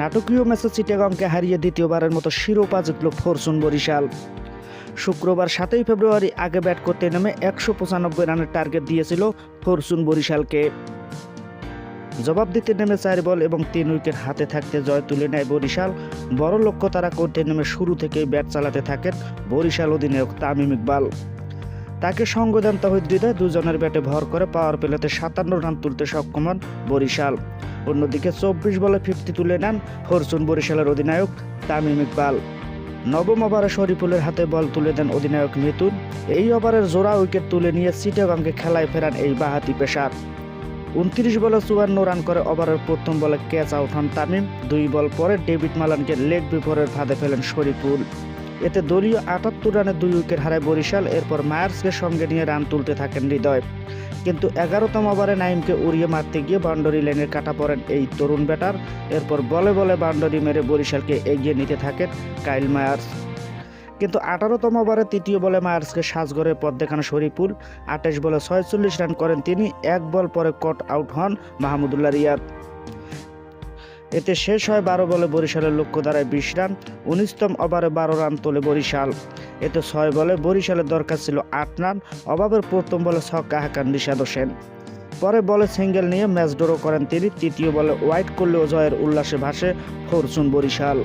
নাটকীয় ম্যাচে চিটাগংকে হারিয়ে দ্বিতীয়বারের মতো শিরোপা জিতল ফরচুন বরিশাল। শুক্রবার সাতই ফেব্রুয়ারি আগে ব্যাট করতে নেমে একশো পঁচানব্বই রানের টার্গেট দিয়েছিল ফরচুন বরিশালকে। জবাব দিতে নেমে চার বল এবং তিন উইকেট হাতে থাকতে জয় তুলে নেয় বরিশাল। বড় লক্ষ্য তারা করতে নেমে শুরু থেকেই ব্যাট চালাতে থাকেন বরিশাল অধিনায়ক তামিম ইকবাল। তাকে সঙ্গ দেন দুজনের ব্যাটে ভর করে পাওয়ার প্লেতে সাতান্ন রান তুলতে সক্ষম হন বরিশাল। অন্যদিকে চব্বিশ বলে ফিফটি তুলে নেন ফরচুন বরিশালের অধিনায়ক তামিম ইকবাল। নবম ওভারে শরীফুলের হাতে বল তুলে দেন অধিনায়ক মিতুন এই ওভারের জোড়া উইকেট তুলে নিয়ে চিটাগাংকে খেলায় ফেরান এই বাহাতি পেশার উনত্রিশ বলে চুয়ান্ন রান করে ওভারের প্রথম বলে ক্যাচ আউট হন তামিম। দুই বল পরে ডেভিড মালানকে লেগ বিফোরের ফাঁদে ফেলেন শরীফুল। এতে দলীয় আটাত্তর রানে দুই উইকেট হারায় বরিশাল, এরপর মায়ার্সকে সঙ্গে নিয়ে রান তুলতে থাকেন হৃদয়। কিন্তু এগারোতম ওভারে নাইমকে উড়িয়ে মারতে গিয়ে বাউন্ডারি লাইনের কাটা পড়েন এই তরুণ ব্যাটার, এরপর বলে বলে বাউন্ডারি মেরে বরিশালকে এগিয়ে নিতে থাকেন কাইল মায়ার্স। কিন্তু আঠারোতম ওভারে তৃতীয় বলে মায়ার্সকে সাজগড়ের পথ দেখান শরীফুল, আঠাশ বলে ছয়চল্লিশ রান করেন তিনি, এক বল পরে কট আউট হন মাহমুদুল্লাহ রিয়াদ। এতে শেষ হয় বারো বলে বরিশালের লক্ষ্য দ্বারায় বিশ রান, উনিশতম ওভারে বারো রান তোলে বরিশাল। এতে ছয় বলে বরিশালের দরকার ছিল আট রান, অভাবের প্রথম বলে ছক্কা হাঁকান নিষাদ সেন পরে বলে সিঙ্গেল নিয়ে ম্যাচ ড্র করেন তিনি, তৃতীয় বলে ওয়াইড করলেও জয়ের উল্লাসে ভাসে ফরচুন বরিশাল।